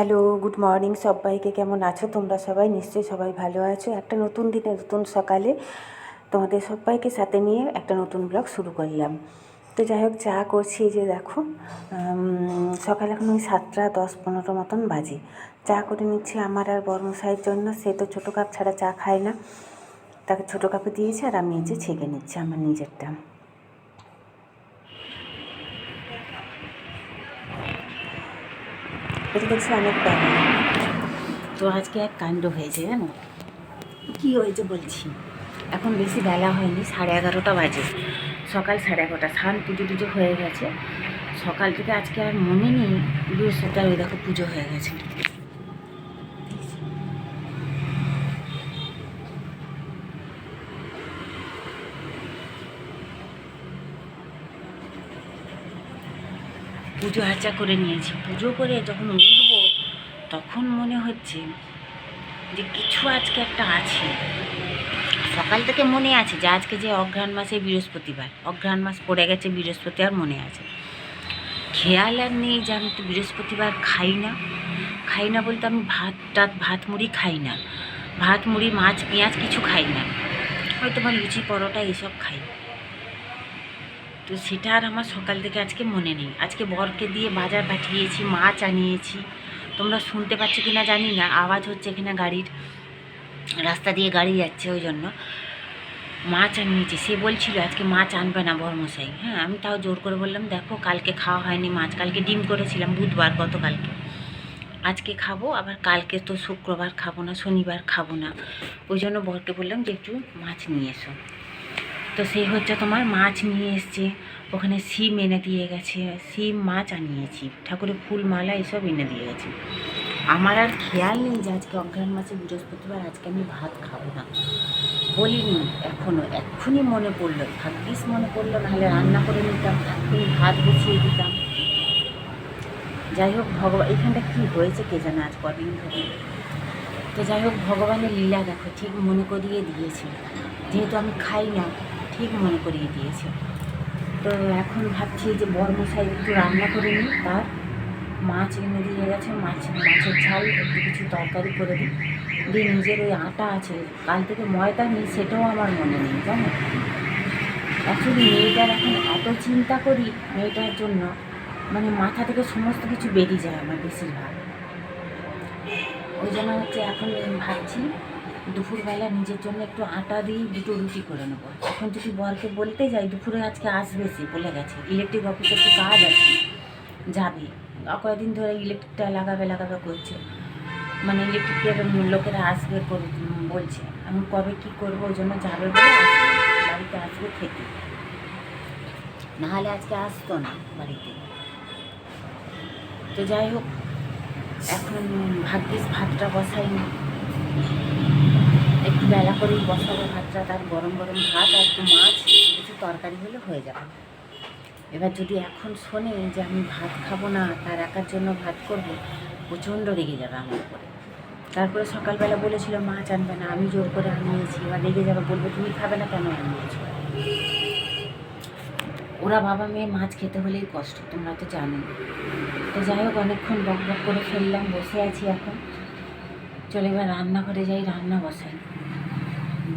Hello, good morning সবাইকে। কেমন আছো তোমরা সবাই? নিশ্চয়ই সবাই ভালো আছো। একটা নতুন দিনে, নতুন সকালে তোমাদের সবাইকে সাথে নিয়ে একটা নতুন ব্লগ শুরু করলাম। তো যাই হোক, চা করছি যে দেখো। সকাল এখন ওই সাতটা দশ পনেরো মতন বাজে। চা করে নিচ্ছি আমার আর বর্মশাইয়ের জন্য। সে তো ছোটো কাপ ছাড়া চা খায় না। তাকে ছোটো কাপে দিয়েছি আর আমি এই যে ছেঁকে নিচ্ছি আমার নিজেরটা। এটা দেখছি অনেক দামি তো আজকে এক কাণ্ড হয়েছে, জানো? কী হয়েছে বলছি? এখন বেশি বেলা হয়নি, সাড়ে এগারোটা বাজে। সকাল সাড়ে এগারোটা, স্নান পুজো টুজো হয়ে গেছে। সকাল থেকে আজকে আর মনে নেই বৃহস্পতিবার ওই দেখো পুজো হয়ে গেছে। পুজো আর্চা করে নিয়েছি। পুজো করে যখন উঠবো, তখন মনে হচ্ছে যে কিছু আজকে একটা আছে। সকাল থেকে মনে আছে যে আজকে যে অঘ্রাণ মাসে বৃহস্পতিবার, অঘ্রাণ মাস পড়ে গেছে, বৃহস্পতি আর মনে আছে। খেয়াল আর নেই যে আমি তো বৃহস্পতিবার খাই না। খাই না বলতে আমি ভাত টাত, ভাত মুড়ি খাই না। ভাত, মুড়ি, মাছ, পেঁয়াজ কিছু খাই না। হয়তো আমার লুচি, পরোটা এসব খাই। তো সেটা আর আমার সকাল থেকে আজকে মনে নেই। আজকে বরকে দিয়ে বাজার পাঠিয়েছি, মাছ আনিয়েছি। তোমরা শুনতে পাচ্ছ কি না জানি না, আওয়াজ হচ্ছে এখানে গাড়ির। রাস্তা দিয়ে গাড়ি যাচ্ছে ওই জন্য। মাছ আনিয়েছি। সে বলছিল আজকে মাছ আনবে না বর্মশাই। হ্যাঁ আমি তাও জোর করে বললাম, দেখো, কালকে খাওয়া হয়নি মাছ। কালকে ডিম করেছিলাম, বুধবার, গতকালকে। আজকে খাব, আবার কালকে তো শুক্রবার খাব না, শনিবার খাব না। ওই জন্য বরকে বললাম যে, একটু মাছ নিয়ে এসো। তো সেই হচ্ছে তোমার মাছ নিয়ে এসছে। ওখানে সিম এনে দিয়ে গেছে। সিম মাছ আনিয়েছি। ঠাকুরের ফুল, মালা এসব এনে দিয়ে গেছে। আমার আর খেয়াল নেই যে আজকে অজ্ঞান মাসে বৃহস্পতিবার, আজকে আমি ভাত খাব না। বলিনি এখনও এক্ষুনি মনে পড়ল। ভাগ্যিস মনে পড়ল, নাহলে রান্না করে নিতাম, এক্ষুনি ভাত বসিয়ে দিতাম। যাই হোক ভগবান এখানটা কী হয়েছে কে জানে আজ কদিন ধরে। তো যাই হোক, ভগবানের লীলা দেখো, ঠিক মনে করিয়ে দিয়েছে। যেহেতু আমি খাই না ঠিক মনে করিয়ে দিয়েছে। তো এখন ভাবছি যে বর্মশাই একটু রান্না করে নিই, তার মাছ এনে দিয়ে গেছে, মাছ, মাছের ঝাল, একটু কিছু তরকারি করে দিই। দিয়ে নিজের ওই আটা আছে, কাল থেকে ময়দা নেই, সেটাও আমার মনে নেই, জানো? অ্যাকচুয়ালি মেয়েটার এখন এত চিন্তা করি মেয়েটার জন্য মানে মাথা থেকে সমস্ত কিছু বেরিয়ে যায় আমার বেশিরভাগ। ওই জন্য হচ্ছে এখন ভাবছি দুপুরবেলা নিজের জন্য একটু আটা দিয়ে দুটো রুটি করে নেব। এখন যদি বরকে বলতে যাই, দুপুরে আজকে আসবে সে, বলে গেছে। ইলেকট্রিক অফিসে একটু কাজ আছে, যাবে। কয়েকদিন ধরে ইলেকট্রিকটা লাগাবে লাগাবে করছে। মানে ইলেকট্রিকের লোকেরা আসবে বলছে। আমি কবে কী করব, ওই জন্য যাবে বলে বাড়িতে আসবে খেতে। নাহলে আজকে আসতো না বাড়িতে। তো যাই হোক, এখন ভাগ্যিস ভাতটা বসাইনি। বেলা করেই বসাবো ভাতটা, তার গরম গরম ভাত আর একটু মাছ, কিছু তরকারি হলে হয়ে যাবে। এবার যদি এখন শোনে যে আমি ভাত খাব না, তার একার জন্য ভাত করব, প্রচণ্ড রেগে যাবে আমার উপরে। তারপরে সকালবেলা বলেছিল, মাছ আনবে না, আমি জোর করে আনিয়েছি। এবার রেগে যাবে, বলবে, তুমি খাবে না কেন আনিয়েছো? ওরা বাবা মেয়ে মাছ খেতে হলেই কষ্ট, তোমরা তো জানো তো যাই হোক, অনেকক্ষণ বক বক করে ফেললাম, বসে আছি এখন। চলে এবার রান্নাঘরে যাই, রান্না বসাই।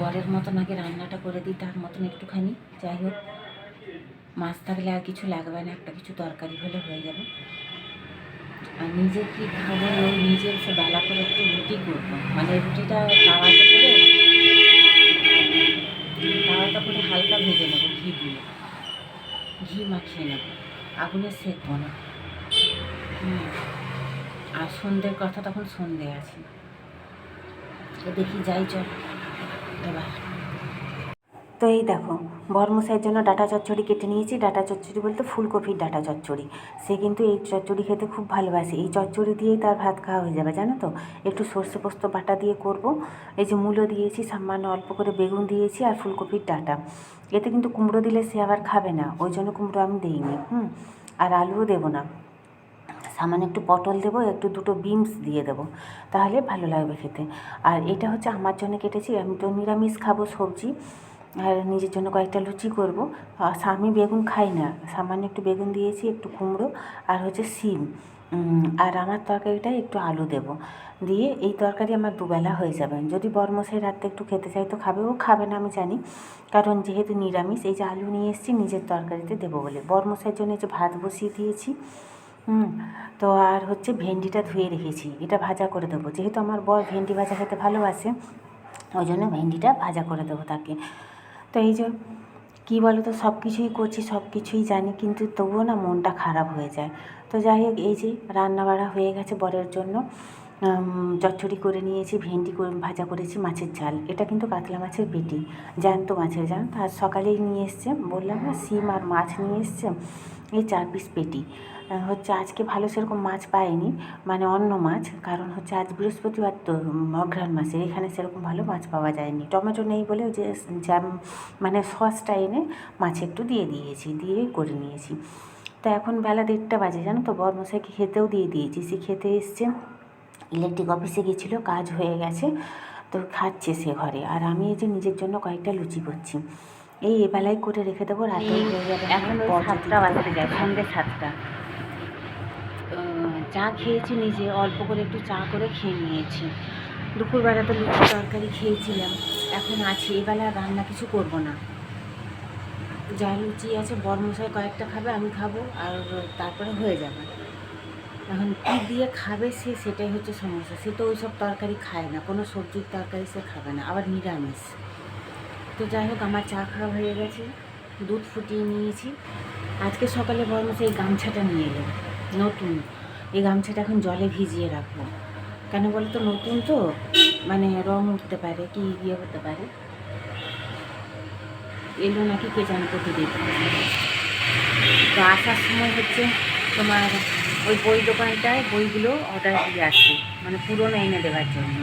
বরের মতন আগে রান্নাটা করে দিই, তার মতন একটুখানি। যাই হোক, মাছ থাকলে আর কিছু লাগবে না, একটা কিছু তরকারি হলে হয়ে যাবে। আর নিজে কি খাব, ওই নিজে সে বেলা করে একটু রুটি করব। মানে রুটিটা তাওয়াতে করে তাওয়াটা করে হালকা ভেজে নেব ঘি দিয়ে। ঘি মাখিয়ে নেব। আগুনে সেঁকবো না। আর সন্ধ্যের কথা তখন সন্ধে আছে। দেখি যাই চল। তো এই দেখো বর্মশাইয়ের জন্য ডাটা চচ্চড়ি কেটে নিয়েছি। ডাটা চচ্চড়ি বলতে ফুলকপির ডাটা চচ্চড়ি। সে কিন্তু এই চচ্চড়ি খেতে খুব ভালোবাসে। এই চচ্চড়ি দিয়েই তার ভাত খাওয়া হয়ে যাবে, জানো তো? একটু সর্ষে পোস্ত বাটা দিয়ে করব। এই যে মূলো দিয়েছি, সামান্য অল্প করে বেগুন দিয়েছি আর ফুলকপির ডাটা। এতে কিন্তু কুমড়ো দিলে সে আবার খাবে না। ওই জন্য কুমড়ো আমি দিইনি, হুম? আর আলুও দেবো না। সামান্য একটু পটল দেবো, একটু দুটো বিনস দিয়ে দেবো। তাহলে ভালো লাগবে খেতে। আর এটা হচ্ছে আমার জন্য কেটেছি, আমি তো নিরামিষ খাব সবজি, আর নিজের জন্য কয়েকটা লুচি করব। আর আমি বেগুন খাই না। সামান্য একটু বেগুন দিয়েছি, একটু কুমড়ো, আর হচ্ছে সিম আর আমার তরকারিটা একটু আলু দেব। দিয়ে এই তরকারি আমার দুবেলা হয়ে যাবে। যদি বরমশাই রাত্রে একটু খেতে চাই তো খাবে, ও খাবে না আমি জানি। কারণ যেহেতু নিরামিষ, এই যে আলু নিয়ে এসেছি, নিজের তরকারিতে দেবো বলে। বরমশাইয়ের জন্য যে ভাত বসিয়ে দিয়েছি হুম, তো আর হচ্ছে ভেন্ডিটা ধুয়ে রেখেছি, এটা ভাজা করে দেবো। যেহেতু আমার বর ভেন্ডি ভাজা খেতে ভালোবাসে, ওই জন্য ভেন্ডিটা ভাজা করে দেবো তাকে। তো এই যে, কী বলো তো সব কিছুই করছি, সব কিছুই জানি, কিন্তু তবুও না মনটা খারাপ হয়ে যায়। তো যাই হোক, এই যে রান্নাবাড়া হয়ে গেছে বরের জন্য। চচ্চড়ি করে নিয়েছি, ভেন্ডি করে, ভাজা করেছি মাছের ঝাল। এটা কিন্তু কাতলা মাছের পেটি, জ্যান্ত মাছের জানো আর সকালেই নিয়ে এসছে, বললাম না সিম আর মাছ নিয়ে এসছে, এই চার পিস পেটি। হচ্ছে আজকে ভালো সেরকম মাছ পাইনি মানে অন্য মাছ কারণ হচ্ছে আজ বৃহস্পতিবার তো অঘ্রাণ মাসে এখানে সেরকম ভালো মাছ পাওয়া যায়নি। টমেটো নেই বলে যে জ্যাম মানে সসটা এনে মাছে একটু দিয়ে দিয়েছি দিয়েই করে নিয়েছি। তো এখন বেলা দেড়টা বাজে জানো তো? বরমশাইকে খেতেও দিয়ে দিয়েছি সে খেতে এসছে ইলেকট্রিক অফিসে গেছিল কাজ হয়ে গেছে তো খাচ্ছে সে ঘরে। আর আমি এই যে নিজের জন্য কয়েকটা লুচি করছি এই এবেলায় করে রেখে দেবো রাতে হয়ে যাবে। এখন সাতটা বাজতে যায়। সন্ধ্যে সাতটা। চা খেয়েছি, নিজে অল্প করে একটু চা করে খেয়ে নিয়েছি। দুপুরবেলা তো লুচি তরকারি খেয়েছিলাম, এখন আছি, এবেলা রান্না কিছু করব না। যা লুচি আছে, বরমশাই কয়েকটা খাবে, আমি খাব, আর তারপরে হয়ে যাবে। এখন কী দিয়ে খাবে সে, সেটাই হচ্ছে সমস্যা। সে তো ওইসব তরকারি খায় না, কোনো সবজির তরকারি সে খাবে না, আবার নিরামিষ। তো যাই হোক, আমার চা খাওয়া হয়ে গেছে, দুধ ফুটিয়ে নিয়েছি। আজকে সকালে বরমশাই গামছাটা নিয়ে এলো, নতুন। এই গামছাটা এখন জলে ভিজিয়ে রাখব। কেন বলো তো নতুন তো মানে রং উঠতে পারে, কি ইয়ে হতে পারে। এলো নাকি কে জানে প্রতিদিন তো আসার সময় হচ্ছে তোমার ওই বই দোকানটায় বইগুলো অর্ডার দিয়ে আসবে মানে পুরনো এনে দেওয়ার জন্য।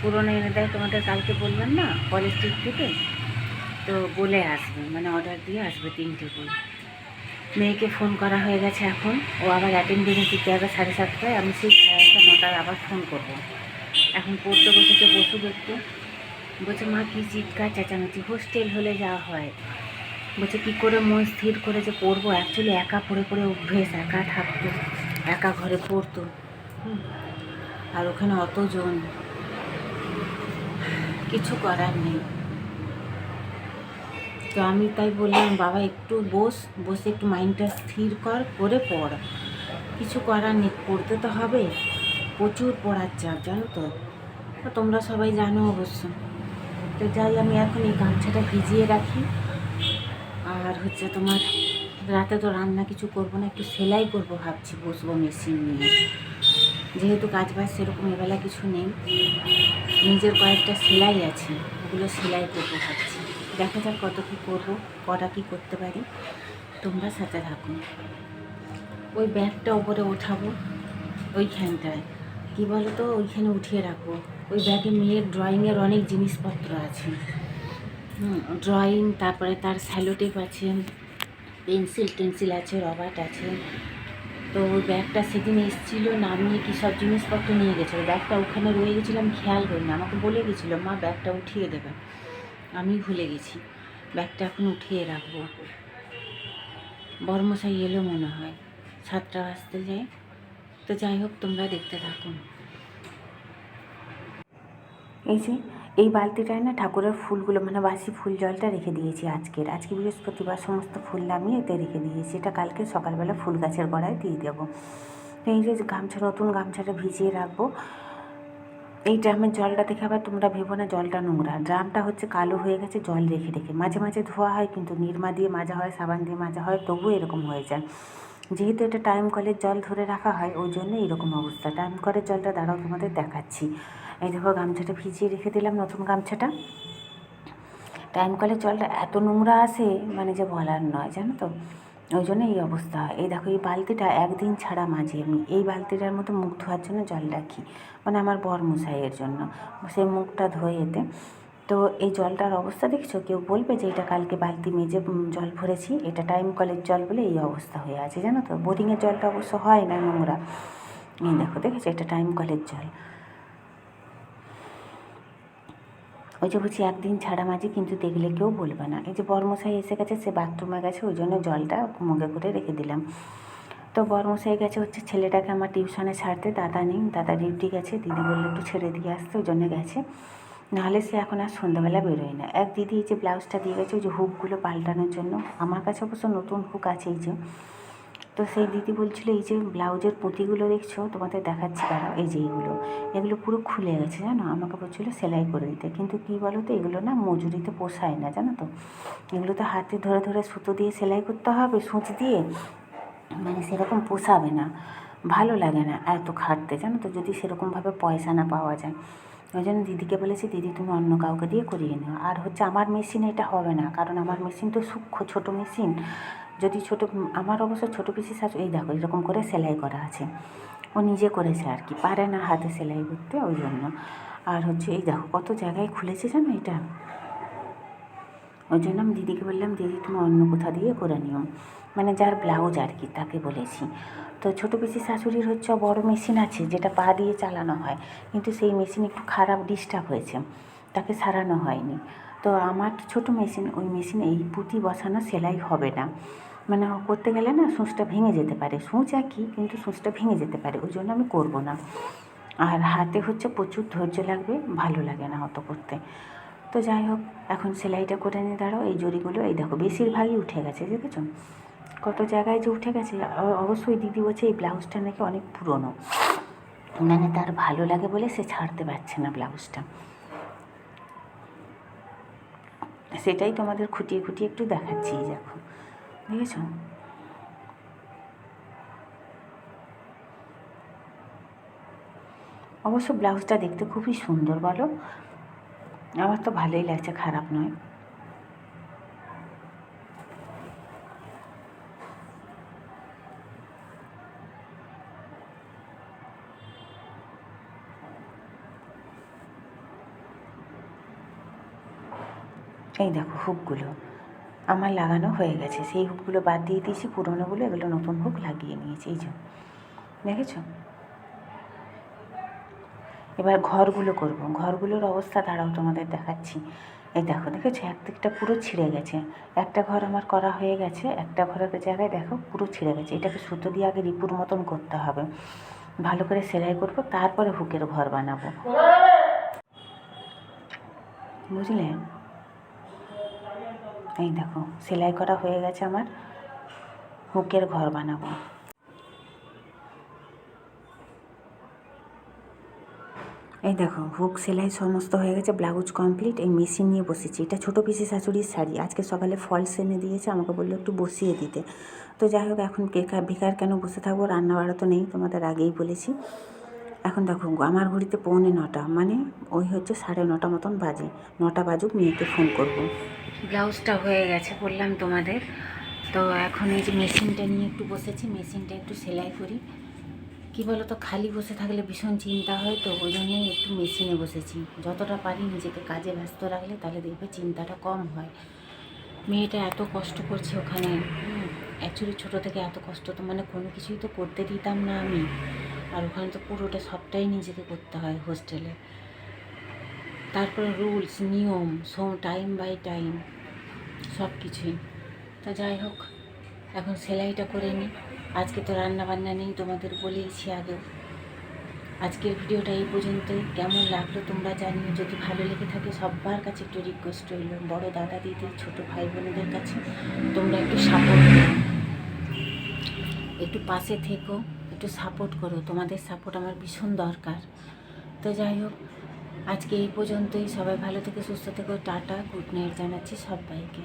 পুরনো এনে দেয় তোমাদের কালকে বললাম না কলেজ স্ট্রিট থেকে, তো বলে আসবে মানে অর্ডার দিয়ে আসবে তিনটে বই। মেয়েকে ফোন করা হয়ে গেছে এখন। ও আবার অ্যাটেন্ডেন্স দিতে হবে সাড়ে সাতটায়। আমি সেই সাড়ে আটটা, নটায় আবার ফোন করব। এখন পড়তে বসেছে বসু একটু বলছে, মা, কী চিৎকার, চেঁচামেচি। হোস্টেল হলে যাওয়া হয়। বলছে, কী করে মন স্থির করে যে পড়ব? অ্যাকচুয়ালি একা পড়ে পড়ে অভ্যেস একা থাকতো। একা ঘরে পড়তো। আর ওখানে অতজন। কিছু করার নেই। তো আমি তাই বললাম, বাবা, একটু বস, বসে একটু মাইন্ডটা স্থির কর, করে পড়। কিছু করার নেই, পড়তে তো হবে। প্রচুর পড়ার চাপ, জানো তো? তোমরা সবাই জানো অবশ্য। তো যাই, আমি এখন এই গামছাটা ভিজিয়ে রাখি। আর হচ্ছে তোমার, রাতে তো রান্না কিছু করব না, একটু সেলাই করব ভাবছি, বসবো মেশিন নিয়ে। যেহেতু কাজ বাজ সেরকম এবেলা কিছু নেই, নিজের কয়েকটা সেলাই আছে, ওগুলো সেলাই করব ভাবছি। দেখা যাক কত কী করব, কটা কী করতে পারি। তোমরা সাথে থাকো। ওই ব্যাগটা ওপরে ওঠাবো ওইখানটায় কী বলো তো ওইখানে উঠিয়ে রাখব। ওই ব্যাগে মেয়ের ড্রয়িংয়ের অনেক জিনিসপত্র আছে। ড্রয়িং তারপরে তার স্যালোটেপ আছে পেন্সিল টেন্সিল আছে, রবার্ট আছে। তো ওই ব্যাগটা সেদিন এসেছিল, নামিয়ে কী সব জিনিসপত্র নিয়ে গেছিল। ব্যাগটা ওখানে রয়ে গেছিলাম খেয়াল করি না আমাকে বলে গেছিল, মা, ব্যাগটা উঠিয়ে দেবে। আমি ভুলে গেছি। ব্যাগটা এখন উঠিয়ে রাখব। বর্মশাই এলো মনে হয়। সাতটা বাজতে যায়। তো যাই হোক, তোমরা দেখতে থাকুন এই যে, এই বালতিটায় না ঠাকুরের ফুলগুলো মানে বাসি ফুল জলটা রেখে দিয়েছি আজকের। আজকে বৃহস্পতিবার সমস্ত ফুল নামিয়ে এতে রেখে দিয়েছি। এটা কালকে সকালবেলা ফুল গাছের গোড়ায় দিয়ে দেবো। এই যে, গামছা, নতুন গামছাটা ভিজিয়ে রাখব। এই ড্রামের জলটা দেখে আবার তোমরা ভেবো না জলটা নোংরা। ড্রামটা হচ্ছে কালো হয়ে গেছে, জল রেখে রেখে। মাঝে মাঝে ধোয়া হয় কিন্তু নিরমা দিয়ে মাজা হয়, সাবান দিয়ে মাজা হয়, তবুও এরকম হয়ে যায়। যেহেতু এটা টাইম কলের জল ধরে রাখা হয়, ওই জন্য এরকম অবস্থা। টাইম কলের জলটা দাঁড়াও তোমাদের দেখাচ্ছি। এই দেখো গামছাটা ভিজিয়ে রেখে দিলাম নতুন গামছাটা। টাইম কলের জলটা এত নোংরা আসে মানে যে বলার নয়, জানো তো? ওই জন্য এই অবস্থা। হয় এই দেখো, এই বালতিটা একদিন ছাড়া মাঝে আমি। এই বালতিটার মতো মুখ ধোয়ার জন্য জল রাখি মানে আমার বর মশাইয়ের জন্য। সেই মুখটা ধোয়ে এতে তো এই জলটার অবস্থা দেখছ? কেউ বলবে যে এটা কালকে বালতি মেজে জল ভরেছি, এটা টাইম কলের জল বলে এই অবস্থা হয়ে আছে। জানো তো, বোরিংয়ের জলটা অবশ্য হয় না নোংরা। এই দেখো, দেখেছ? এটা টাইম কলের জল। ওই যে বলছি, একদিন ছাড়া মাঝি কিন্তু দেখলে কেউ বলবে না। এই যে বর্মশাই এসে গেছে, সে বাথরুমে গেছে, ওই জন্য জলটা মগে করে রেখে দিলাম। তো বরমশাই গেছে হচ্ছে, ছেলেটাকে আমার টিউশনে ছাড়তে, দাদা নেই, দাদা ডিউটি গেছে, দিদি বলল একটু ছেড়ে দিয়ে আসতে, ওই জন্য গেছে। নাহলে সে এখন আর সন্ধ্যাবেলা বেরোয় না। এক দিদি এই যে ব্লাউজটা দিয়ে গেছে, ওই যে হুকগুলো পাল্টানোর জন্য। আমার কাছে অবশ্য নতুন হুক আছে এই যে। তো সেই দিদি বলছিল, এই যে ব্লাউজের পুঁতিগুলো দেখছ, তোমাদের দেখাচ্ছি, দাঁড়াও, এই যে এইগুলো এগুলো পুরো খুলে গেছে, জানো? আমাকে বলছিল সেলাই করে দিতে। কিন্তু কী বলো তো এগুলো না মজুরিতে পোষায় না, জানো তো? এগুলো তো হাতে ধরে ধরে সুতো দিয়ে সেলাই করতে হবে, সূচ দিয়ে। মানে সেরকম পোষাবে না। ভালো লাগে না এত খাটতে, জানো তো? যদি সেরকমভাবে পয়সা না পাওয়া যায়। ওই জন্য দিদিকে বলেছি, দিদি, তুমি অন্য কাউকে দিয়ে করিয়ে নিও। আর হচ্ছে, আমার মেশিন এটা হবে না, কারণ আমার মেশিন তো সূক্ষ্ম, ছোটো মেশিন। যদি ছোটো, আমার অবশ্য ছোটো পিসি শাশু, এই দেখো, এরকম করে সেলাই করা আছে। ও নিজে করেছে আর কি, পারে না হাতে সেলাই করতে, ওই জন্য। আর হচ্ছে, এই দেখো, কত জায়গায় খুলেছে জানো এটা? ওই জন্য আমি দিদিকে বললাম, দিদি, তুমি অন্য কোথা দিয়ে করে নিও। মানে যার ব্লাউজ আর কি, তাকে বলেছি। তো ছোটো পিসি শাশুড়ির হচ্ছে বড় মেশিন আছে, যেটা পা দিয়ে চালানো হয়। কিন্তু সেই মেশিন একটু খারাপ ডিস্টার্ব হয়েছে, তাকে সারানো হয়নি। তো আমার ছোট মেশিন, ওই মেশিনে এই পুঁতি বসানো সেলাই হবে না। মানে করতে গেলে না সূচটা ভেঙে যেতে পারে। সূচ একই কিন্তু সূচটা ভেঙে যেতে পারে, ওই জন্য আমি করব না। আর হাতে হচ্ছে প্রচুর ধৈর্য লাগবে, ভালো লাগে না অত করতে। তো যাই হোক, এখন সেলাইটা করে নিয়ে দাঁড়াও, এই জরিগুলো এই দেখো বেশিরভাগই উঠে গেছে, দেখেছ? কত জায়গায় যে উঠে গেছে অবশ্যই দিদি বলছে এই ব্লাউজটা নাকি অনেক পুরনো। মানে তার ভালো লাগে বলে সে ছাড়তে পারছে না ব্লাউজটা। সেটাই তোমাদের খুঁটিয়ে খুঁটিয়ে একটু দেখাচ্ছি দেখো। দেখেছ অবশ্য ব্লাউজটা দেখতে খুবই সুন্দর, বলো। আমার তো ভালোই লাগছে, খারাপ নয়। এই দেখো হুকগুলো। আমার লাগানো হয়ে গেছে। সেই হুকগুলো বাদ দিয়ে দিয়েছি, পুরোনোগুলো, এগুলো নতুন হুক লাগিয়ে নিয়েছি, এই যে। দেখেছ? এবার ঘরগুলো করব। ঘরগুলোর অবস্থা দাঁড়াও, তোমাদের দেখাচ্ছি। এই দেখো, দেখেছ? একদিকটা পুরো ছিঁড়ে গেছে। একটা ঘর আমার করা হয়ে গেছে, একটা ঘরের জায়গায় দেখো, পুরো ছিঁড়ে গেছে। এটাকে সুতো দিয়ে আগে রিপুর মতন করতে হবে। ভালো করে সেলাই করব, তারপরে হুকের ঘর বানাবো। বুঝলে? এই দেখো, সেলাই করা হয়ে গেছে আমার। হুকের ঘর বানাবো। এই দেখো, হুক সেলাই সমস্ত হয়ে গেছে, ব্লাউজ কমপ্লিট এই মেশিন নিয়ে বসেছি। এটা ছোটো পিসি শাশুড়ির শাড়ি, আজকে সকালে ফলস এনে দিয়েছে, আমাকে বলল একটু বসিয়ে দিতে। তো যাই হোক, এখন বেকার কেন বসে থাকব? রান্না বাড়া তো নেই, তোমাদের আগেই বলেছি। এখন দেখো আমার ঘড়িতে পৌনে নটা মানে ওই হচ্ছে সাড়ে নটা মতন বাজে। নটা বাজুক, মেয়েকে ফোন করব। ব্লাউজটা হয়ে গেছে, বললাম তোমাদের। তো এখন এই যে মেশিনটা নিয়ে একটু বসেছি, মেশিনটা একটু সেলাই করি। কী বলো তো খালি বসে থাকলে ভীষণ চিন্তা হয়, তো ওই জন্যই একটু মেশিনে বসেছি। যতটা পারি নিজেকে কাজে ব্যস্ত রাখলে তাহলে দেখবে চিন্তাটা কম হয়। মেয়েটা এত কষ্ট করছে ওখানে অ্যাকচুয়ালি ছোটো থেকে এত কষ্ট তো মানে কোনো কিছুই তো করতে দিতাম না আমি। আর ওখানে তো পুরোটা সবটাই নিজেকে করতে হয় হোস্টেলে তারপরে রুলস নিয়ম সো টাইম বাই টাইম সব কিছুই তো যাই হোক, এখন সেলাইটা করে নিই আজকে তো রান্না বান্না নেই তোমাদের বলেইছি আগেও। আজকের ভিডিওটা এই পর্যন্তই। কেমন লাগল তোমরা জানিও। যদি ভালো লেগে থাকে সবার কাছে একটু রিকোয়েস্ট রইল। বড় দাদা দিদি, ছোট ভাই বোনেদের কাছে তোমরা একটু সাপোর্ট একটু পাশে থেকো। একটু সাপোর্ট করো। তোমাদের সাপোর্ট আমার ভীষণ দরকার। তো যাই হোক, আজকে এই পর্যন্তই। সবাই ভালো থেকে সুস্থ থেকো। টাটা গুড নাইট জানাচ্ছি সবাইকে।